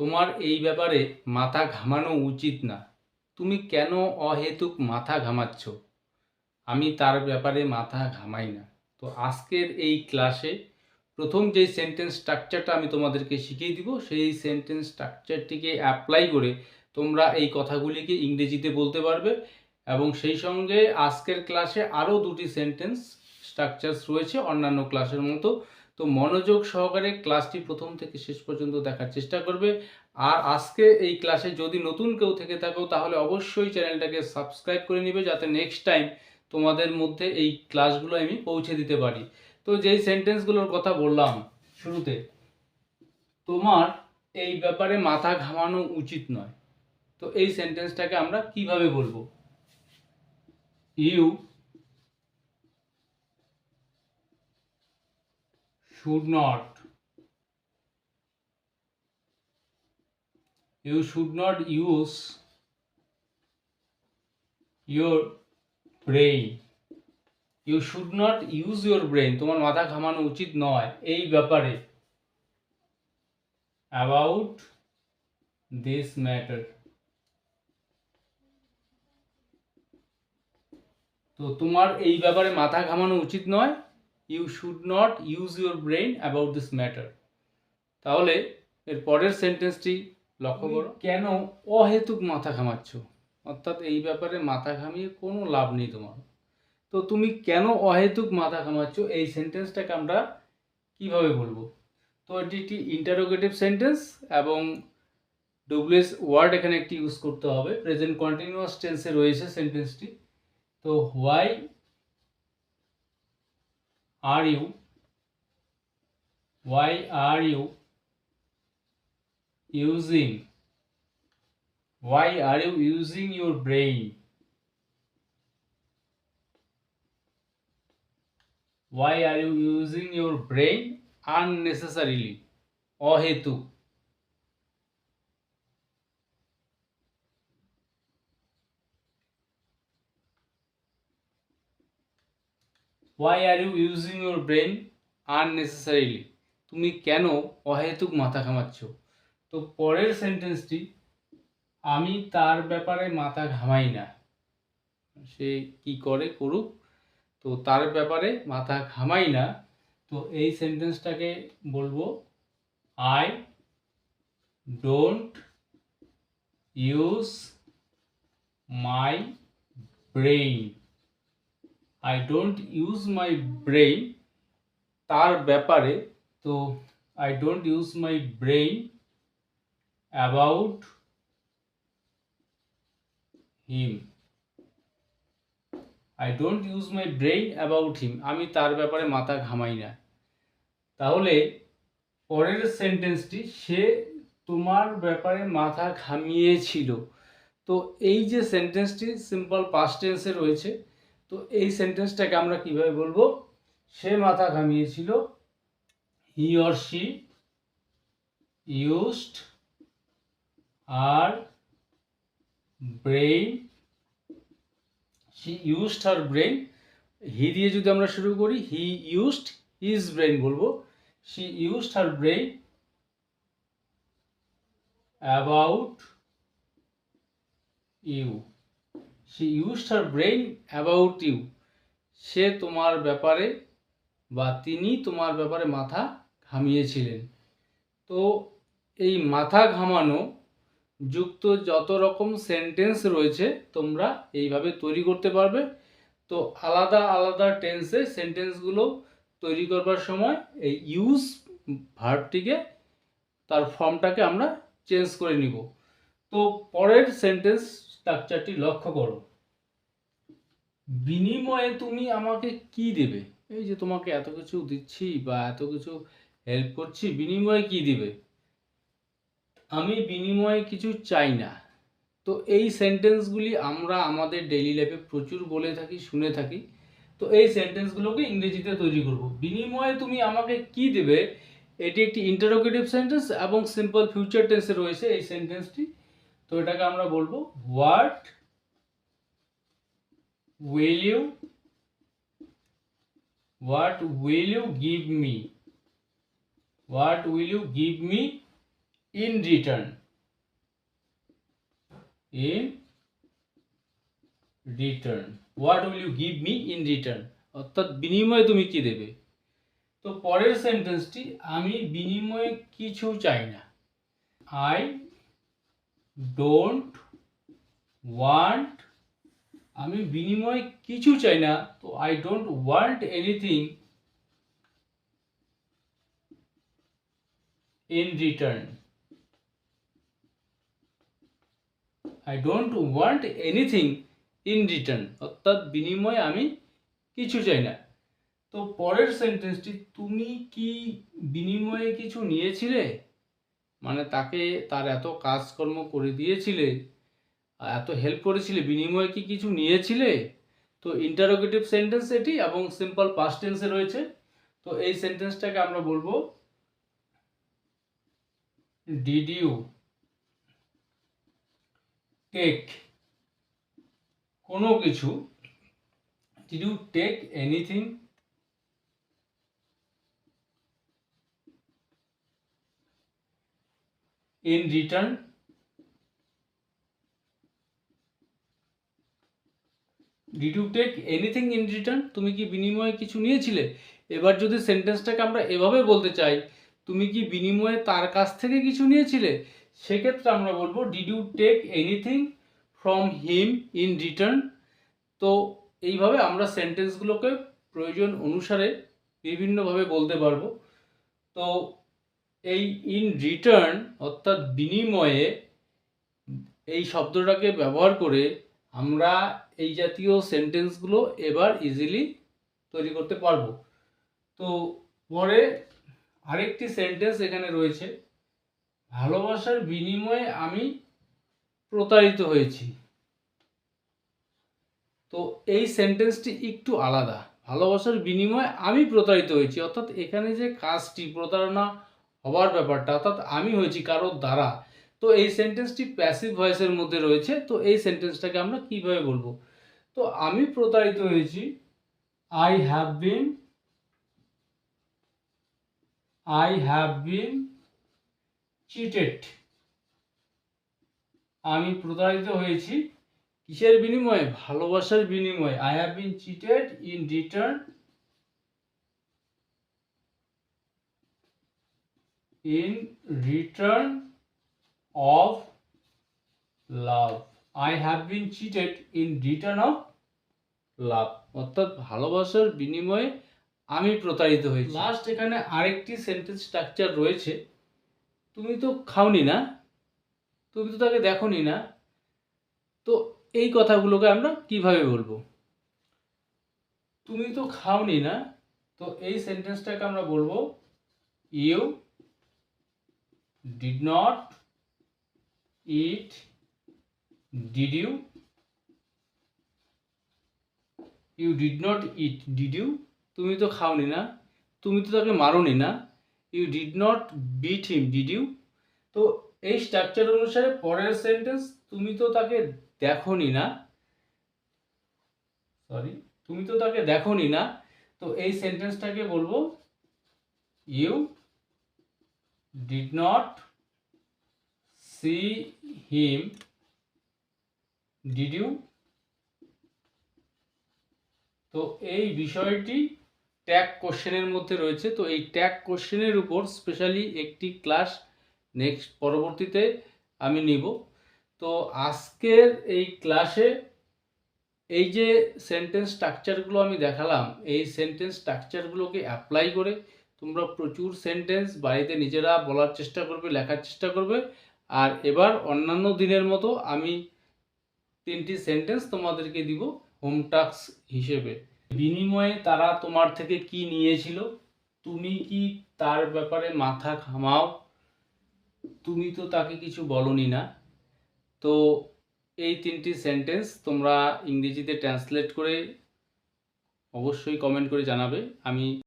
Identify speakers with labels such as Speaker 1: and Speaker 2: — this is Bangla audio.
Speaker 1: তোমার এই ব্যাপারে মাথা ঘামানো উচিত না। তুমি কেন অহেতুক মাথা ঘামাচ্ছ? আমি তার ব্যাপারে মাথা ঘামাই না। তো আজকের এই ক্লাসে প্রথম যে সেন্টেন্স স্ট্রাকচারটা আমি তোমাদেরকে শিখিয়ে দিব, সেই সেন্টেন্স স্ট্রাকচারটিকে অ্যাপ্লাই করে তোমরা এই কথাগুলিকে ইংরেজিতে বলতে পারবে এবং সেই সঙ্গে আজকের ক্লাসে আরও দুটি সেন্টেন্স স্ট্রাকচারস রয়েছে অন্যান্য ক্লাসের মতো। তো মনোযোগ সহকারে ক্লাসটি প্রথম থেকে শেষ পর্যন্ত দেখার চেষ্টা করবে। আর আজকে এই ক্লাসে যদি নতুন কেউ থেকে থাকো, তাহলে অবশ্যই চ্যানেলটাকে সাবস্ক্রাইব করে নিবে যাতে নেক্সট টাইম তোমাদের মধ্যে এই ক্লাসগুলো আমি পৌঁছে দিতে পারি। তো যেই সেন্টেন্সগুলোর কথা বললাম শুরুতে, তোমার এই ব্যাপারে মাথা ঘামানো উচিত নয়। তো এই সেন্টেন্সটাকে আমরা কীভাবে বলব? You should not you should not use your brain you should not use your brain তোমার মাথা ঘামানো উচিত নয় এই ব্যাপারে about this matter তো তোমার এই ব্যাপারে মাথা ঘামানো উচিত নয় you should not use your brain about this matter তাহলে এর পরের সেন্টেন্সটি লক্ষ্য করো। কেন অহেতুক মাথা ঘামাচ্ছ? অর্থাৎ এই ব্যাপারে মাথা ঘামিয়ে কোনো লাভ নেই তোমার। তো তুমি কেন অহেতুক মাথা ঘামাচ্ছ? এই সেন্টেন্সটাকে আমরা কীভাবে বলব? তো এটি একটি ইন্টারোগেটিভ সেন্টেন্স এবং ডব্লিউএস ওয়ার্ড এখানে একটি ইউজ করতে হবে। প্রেজেন্ট কন্টিনিউয়াস টেন্সে রয়েছে সেন্টেন্সটি তো why are you why are you using why are you using your brain why are you using your brain unnecessarily अहेतुक why are you using your brain unnecessarily তুমি কেন অহেতুক মাথা ঘামাচ্ছ? তো পরের সেন্টেন্সটি আমি তার ব্যাপারে মাথা ঘামাই না। সে কি করে করুক? তো তার ব্যাপারে মাথা ঘামাই না। তো এই সেন্টেন্সটাকে বলব I don't use my brain I don't use my brain তার ব্যাপারে, তো I don't use my brain about him I don't use my brain about him আমি তার ব্যাপারে মাথা ঘামাই না। তাহলে পরের সেন্টেন্সটি সে তোমার ব্যাপারে মাথা ঘামিয়েছিল। তো এই যে সেন্টেন্সটি সিম্পল পাস্ট টেন্সে রয়েছে তো এই সেন্টেন্সটাকে আমরা কীভাবে বলব? সে মাথা ঘামিয়েছিল he or she used our brain she used her brain he দিয়ে যদি আমরা শুরু করি হি ইউজড হিজ ব্রেইন বলব she used her brain about you she used her brain about you সে তোমার ব্যাপারে বা তিনি তোমার ব্যাপারে মাথা ঘামিয়েছিলেন। তো এই মাথা ঘামানো যুক্ত যত রকম সেন্টেন্স রয়েছে, তোমরা এইভাবে তৈরি করতে পারবে। তো আলাদা আলাদা টেন্সে সেন্টেন্সগুলো তৈরি করবার সময় এই ইউজ ভার্বটিকে তার ফর্মটাকে আমরা চেঞ্জ করে নিব। তো পরের সেন্টেন্স স্ট্রাকচারটি লক্ষ্য করো। বিনিময়ে তুমি আমাকে কি দেবে? এই যে তোমাকে এত কিছু দিচ্ছি বা এত কিছু হেল্প করছি, বিনিময়ে কি দিবে? আমি বিনিময়ে কিছু চাই না। তো এই সেন্টেন্সগুলি আমরা আমাদের ডেইলি লাইফে প্রচুর বলে থাকি, শুনে থাকি। তো এই সেন্টেন্সগুলোকে ইংরেজিতে তৈরি করব। বিনিময়ে তুমি আমাকে কি দেবে? এটি একটি ইন্টারোগেটিভ সেন্টেন্স এবং সিম্পল ফিউচার টেন্সে রয়েছে। এই সেন্টেন্সটি তো এটাকে আমরা বলব what will you, what will you give me, what will you give me in return in return what will you give me in return অর্থাৎ বিনিময়ে তুমি কি দেবে? তো পরের সেন্টেন্সটি আমি বিনিময়ে কিছু চাই না। আই ডোন্ট ওয়ান্ট আমি বিনিময়ে কিছু চাই না, তো I don't want anything in return I don't want anything in return অর্থাৎ বিনিময়ে আমি কিছু চাই না। তো পরের সেন্টেন্সটি তুমি কি বিনিময়ে কিছু নিয়েছিলে? মানে তাকে তার এত কাজকর্ম করে দিয়েছিলে এত হেল্প করেছিলে, বিনিময়ে কি কিছু নিয়েছিলে? তো ইন্টারোগেটিভ সেন্টেন্স এটি এবং সিম্পল পাস্ট টেন্সে রয়েছে। তো এই সেন্টেন্সটাকে আমরা বলব ডিড ইউ টেক কোনো কিছু? Did you take anything in return did you take anything in return তুমি কি বিনিময়ে কিছু নিয়েছিলে? এবার যদি সেন্টেন্সটাকে আমরা এভাবে বলতে চাই, তুমি কি বিনিময়ে তার কাছ থেকে কিছু নিয়েছিলে? সেক্ষেত্রে আমরা বলব did you take anything from him in return তো এইভাবে আমরা সেন্টেন্সগুলোকে প্রয়োজন অনুসারে বিভিন্নভাবে বলতে পারব। তো এই ইন রিটার্ন অর্থাৎ বিনিময়ে, এই শব্দটাকে ব্যবহার করে আমরা এই জাতীয় সেন্টেন্সগুলো এবার ইজিলি তৈরি করতে পারব। তো পরে আরেকটি সেন্টেন্স এখানে রয়েছে, ভালোবাসার বিনিময়ে আমি প্রতারিত হয়েছি। তো এই সেন্টেন্সটি একটু আলাদা, ভালোবাসার বিনিময়ে আমি প্রতারিত হয়েছি, অর্থাৎ এখানে যে কাজটি, প্রতারণা হবার ব্যাপারটা, অর্থাৎ আমি হয়েছি কারোর দ্বারা। তো এই সেন্টেন্সটি প্যাসিভ ভয়েসের মধ্যে রয়েছে, তো এই সেন্টেন্সটাকে আমরা কীভাবে বলব? তো আমি প্রতারিত হয়েছি। I have been I have been cheated আমি প্রতারিত হয়েছি কিসের বিনিময়ে? ভালোবাসার বিনিময়ে। I have been cheated in return in return of love. I have been cheated in return of love. অর্থাৎ ভালোবাসার বিনিময়ে আমি প্রতারিত হয়েছি। লাস্ট এখানে আরেকটি সেন্টেন্স স্ট্রাকচার রয়েছে। তুমি তো খাওনি না। তুমি তো তাকে দেখোনি না। তো এই কথাগুলোকে আমরা কীভাবে বলব? তুমি তো খাওনি না। তো এই সেন্টেন্সটাকে আমরা বলব you did not eat, did you? You did not eat, did you? তুমি তো খাওনি না, তুমি তো তাকে মারোনি না। You did not beat him did you তো এই স্ট্রাকচার অনুসারে পরের সেন্টেন্স তুমি তো তাকে দেখোনি না। সরি তুমি তো তাকে দেখোনি না। তো এই সেন্টেন্সটাকে বলব you did not see him. Did you? তো এই বিষয়টি ট্যাগ কোশ্চেনের মধ্যে রয়েছে। তো এই ট্যাগ কোশ্চেনের উপর স্পেশালি একটি ক্লাস নেক্সট পরবর্তীতে আমি নিব। তো আজকের এই ক্লাসে এই যে সেন্টেন্স স্ট্রাকচারগুলো আমি দেখালাম, এই সেন্টেন্স স্ট্রাকচারগুলোকে অ্যাপ্লাই করে তোমরা প্রচুর সেন্টেন্স বাড়িতে নিজেরা বলার চেষ্টা করবে, লেখার চেষ্টা করবে। আর এবার অন্যান্য দিনের মতো আমি তিনটি সেন্টেন্স তোমাদেরকে দিব হোম টাস্ক হিসেবে। বিনিময়ে তারা তোমার থেকে কি নিয়েছিল, তুমি কি তার ব্যাপারে মাথা ঘামাও, তুমি তো তাকে কিছু বলনি না। তো এই তিনটি সেন্টেন্স তোমরা ইংরেজিতে ট্রান্সলেট করে অবশ্যই কমেন্ট করে জানাবে। আমি